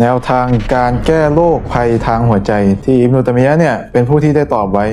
แนวทางการแก้โรคภัยทางหัวใจ ที่อิบนุตมียะเนี่ยเป็นผู้ที่ได้ตอบไว้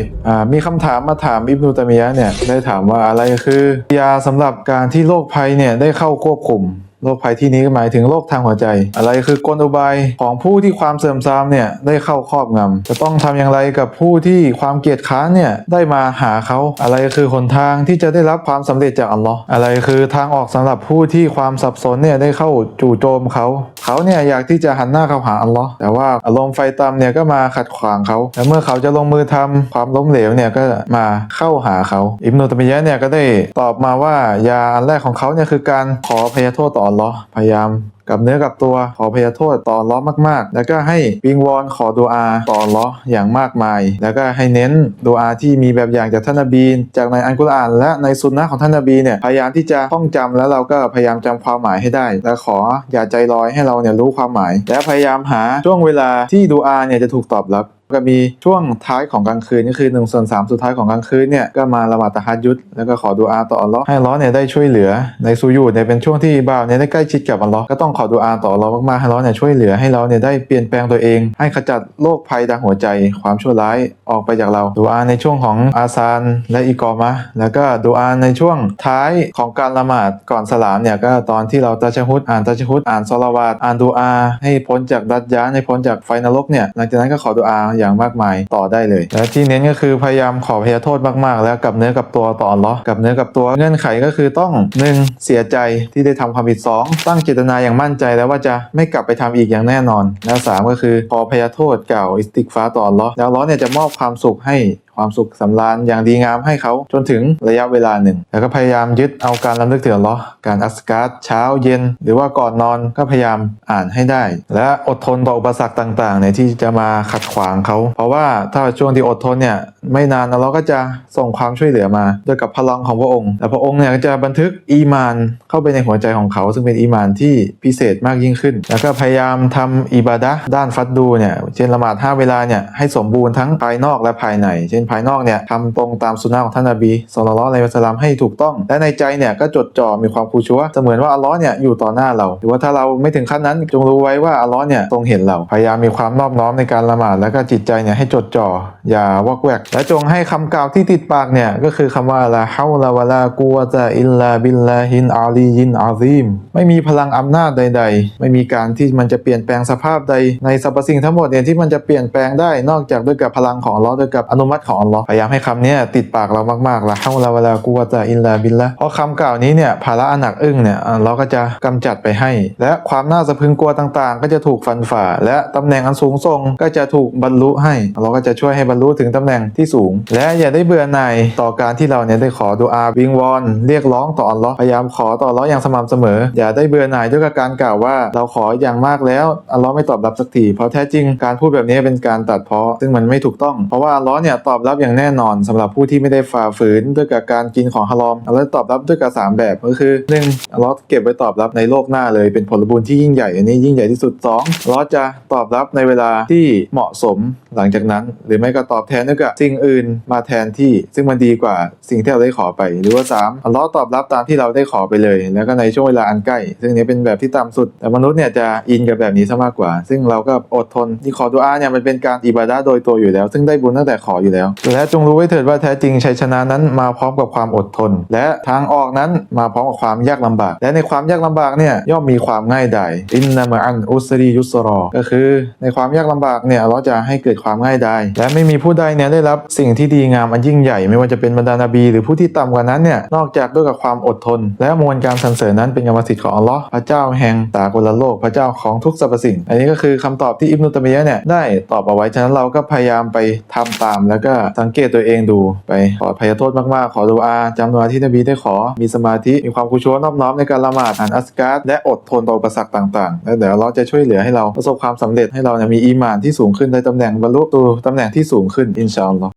มีคำถามมาถามอิบนุตมียะเนี่ยได้ถามว่าอะไรคือ ยาสำหรับการที่โรคภัยเนี่ยได้เข้าควบคุม โรคภัยที่นี้หมายถึงโรคทางหัวใจ อะไรคือกลอุบายของผู้ที่ความเสื่อมทรามเนี่ยได้เข้าครอบงำจะต้องทำอย่างไรกับผู้ที่ความเกียจค้านเนี่ยได้มาหาเขาอะไรคือหนทางที่จะได้รับความสำเร็จจากอัลลอฮ์อะไรคือทางออกสำหรับผู้ที่ความสับสนเนี่ยได้เข้าจู่โจมเขาเขาเนี่ยอยากที่จะหันหน้าเข้าหาอัลลอฮ์แต่ว่าอารมณ์ไฟต่ำเนี่ยก็มาขัดขวางเขาและเมื่อเขาจะลงมือทำความล้มเหลวเนี่ยก็มาเข้าหาเขาอิบนุตมียะเนี่ยก็ได้ตอบมาว่ายาอันแรกของเขาเนี่ยคือการขอพยโทษต่ออัลกับเนื้อกับตัวขอพยโทษต่อล้อมากๆ แล้วก็ให้วิงวอนขอดุอาต่อล้ออย่างมากมาย แล้วก็ให้เน้นดุอาที่มีแบบอย่างจากท่านนบีจากในอัลกุรอาน และในสุนนะของท่านนบีเนี่ยพยายามที่จะท่องจำแล้วเราก็พยายามจำความหมายให้ได้ และขออย่าใจลอยให้เราเนี่ยรู้ความหมาย และพยายามหาช่วงเวลาที่ดุอาเนี่ยจะถูกตอบรับก็มีช่วงท้ายของกลางคืนก็คือ1นส่วนสสุดท้ายของกลางคืนเนี่ยก็มาละหมาดตะฮัดยุดแล้วก็ขอดุอาต่ออัลลอฮ์ให้อัลลอฮ์เนี่ยได้ช่วยเหลือในซูยูดเนี่ยเป็นช่วงที่บ่าวเนี่ยได้ใกล้ชิดกับอัลลอฮ์ก็ต้องขอดุอาต่ออัลลอฮ์มากๆให้อัลลอฮ์เนี่ยช่วยเหลือให้เราเนี่ยได้เปลี่ยนแปลงตัวเอง ให้ขจัดโรคภัยทางหัวใจ ความชั่วร้ายออกไปจากเราดุอาในช่วงของอาซานและอิกอมะแล้วก็ดุอาในช่วงท้ายของการละหมาดก่อนสลามเนี่ยก็ตอนที่เราตะชฮุดอ่านตะชฮุดอ่านซอลาวาตอ่านดุอาให้พ้นจากดัจญานให้พ้นจากไฟนรกเนี่ยหลังจากนั้นก็ขอดุอาอย่างมากมายต่อได้เลย และที่เน้นก็คือพยายามขอพยโทษมากๆ แล้วกับเนื้อกับตัวต่ออัลเลาะกับเนื้อกับตัวเงื่อนไขก็คือต้อง 1. เสียใจที่ได้ทำความผิด 2. ตั้งเจตนาอย่างมั่ั่นใจแล้วว่าจะไม่กลับไปทำอีกอย่างแน่นอน และสามก็คือพอพยาโทษเก่าอิสติกฟ้าต่ออัลลาะห์แล้วอัลลาะห์เนี่ยจะมอบความสุขให้ความสุขสำราญอย่างดีงามให้เขาจนถึงระยะเวลาหนึ่ง แล้วก็พยายามยึดเอาการรำลึกถึงอัลลอฮ์การอัสการ์ดเช้าเย็น หรือว่าก่อนนอนก็พยายามอ่านให้ได้ และอดทนต่ออุปสรรคต่างๆเนี่ยที่จะมาขัดขวางเขา เพราะว่าถ้าช่วงที่อดทนเนี่ยไม่นานอัลเลอฮ์ก็จะส่งความช่วยเหลือมาด้วยกับพลังของพระองค์ และพระองค์เนี่ยจะบันทึกอีมานเข้าไปในหัวใจของเขา ซึ่งเป็นอีมานที่พิเศษมากยิ่งขึ้น แล้วก็พยายามทำอิบาดะด้านฟัดดูเนี่ยเช่นละหมาดห้าเวลาเนี่ยให้สมบูรณ์ทั้งภายนอกและภายใน เช่นภายนอกเนี่ยทำตรงตามสุนนะของท่านนบีสุลต่านละในวะสลามให้ถูกต้อง และในใจเนี่ยก็จดจ่อมีความคูชัวเสมือนว่าอัลลอฮ์เนี่ยอยู่ต่อหน้าเรา หรือว่าถ้าเราไม่ถึงขั้นนั้นจงรู้ไว้ว่าอัลลอฮ์เนี่ยทรงเห็นเรา พยายามมีความนอบน้อมในการละหมาดแล้วก็จิตใจเนี่ยให้จดจ่ออย่าวอกแวก และจงให้คำกล่าวที่ติดปากเนี่ยก็คือคำว่าลาฮาวลาวะลากูวะตะอิลลาบิลลาฮินอาลียินอาซีมไม่มีพลังอำนาจใด ๆ ไม่มีการที่มันจะเปลี่ยนแปลงสภาพใดในสรรพสิ่งทั้งหมดเนี่ยที่มันจะเปลี่ยนแปลงได้นอกจากด้วยกับพลังของอัลลอฮ์ด้วยกับอนุมัติของอัลลอฮ์พยายามให้คำนี้ติดปากเรามากๆละฮาวลาวะลากูวะตะอิลลาบิลละเพราะคำกล่าวนี้เนี่ยภาระอันหนักอึ้งเนี่ยอัลลอฮ์ก็จะกำจัดไปให้ และความน่าสะพึงกลัวต่างๆ ก็จะถูกฟันฝ่า และตำแหน่งอันสูงส่งก็จะถูกบรรลุให้อัลลอฮ์ก็จะช่วยให้บรรลุถึงตำแหน่งที่สูง และอย่าได้เบื่อหน่ายต่อการที่เราเนี่ยได้ขอดุอาวิงวอนเรียกร้องต่ออัลลอฮ์พยายามขอต่ออัลลอฮ์อย่างสม่ำเสมอ อย่าได้เบื่อหน่ายด้วยกการกล่าวว่าเราขออย่างมากแล้วอัลลอฮ์ไม่ตอบรับสักทีเพราะแท้จริงการพูดแบบนี้เป็นการตัดเพ้อซึ่งมันไม่ถูกต้องเพราะว่าอัลลอฮ์เนี่ยตอบรับอย่างแน่นอนสำหรับผู้ที่ไม่ได้ฝ่าฝืนด้วยกับการกินของฮารอมอัลลอฮ์ตอบรับด้วยกับสามแบบก็คือหนึ่งอัลลอฮ์เก็บไว้ตอบรับในโลกหน้าเลยเป็นผลบุญที่ยิ่งใหญ่ อันนี้ยิ่งใหญ่ที่สุดสองอัลลอฮ์จะตอบรับในเวลาที่เหมาะสมหลังจากนั้น หรือไม่ก็ตอบแทนด้วยกับสิ่งอื่นมาแทนที่ ซึ่งมันดีกว่าสิ่งที่เราได้ขอไป หรือว่าสามอัลลอฮ์ตอบรับตามที่เราได้ขอไปเลย แล้วก็ในช่วงเวลาอันใกล้ ซึ่งนี้เป็นแบบที่ต่ำสุด แต่มนุษย์เนี่ยจะอินกับแบบนี้ซะมากกว่า ซึ่งเราก็อดทนที่ขอดุอาเนี่ยมันเป็นการอิบาดะโดยตัวอยู่แล้ว ซึ่งได้บุญตั้งแต่ขออยู่แล้วและจงรู้ไว้เถิดว่าแท้จริงชัยชนะนั้นมาพร้อมกับความอดทน และทางออกนั้นมาพร้อมกับความยากลำบาก และในความยากลำบากเนี่ยย่อมมีความง่ายดายอินนามะอันอุสรียุสรอก็คือในความยากลำบากเนี่ยเราจะให้เกิดความง่ายดายและไม่มีผู้ใดเนี่ยได้รับสิ่งที่ดีงามอันยิ่งใหญ่ ไม่ว่าจะเป็นบรรดานาบี หรือผู้ที่ต่ำกว่านั้นเนี่ยนอกจากด้วยกับความอดทน และมวลการสรรเสริญนั้นเป็นกรรมสิทธิ์ของอัลลอฮ์พระเจ้าแห่งตากลโลกพระเจ้าของทุกสรรพสิ่ง อันนี้ก็คือคำตอบที่อิบนุตมียะเนี่ยได้ตอบเอาไว้ฉะนั้นเราก็พยายามไปทำตามแล้วก็สังเกตตัวเองดูไปขอพยโทษมากๆ ขอดูอาจำนวนที่นบีได้ขอ มีสมาธิ มีความคุชัวนอบน้อมในการละหมาดอ่านอัสการ์ดและอดทนต่ออุปสรรคต่างๆ แล้วเดี๋ยวเราจะช่วยเหลือให้เราประสบความสำเร็จให้เราเนี่ยมีอีหมานที่สูงขึ้นได้ตำแหน่งบรรลุตัวตำแหน่งที่สูงขึ้นอินชาอัลลอฮ์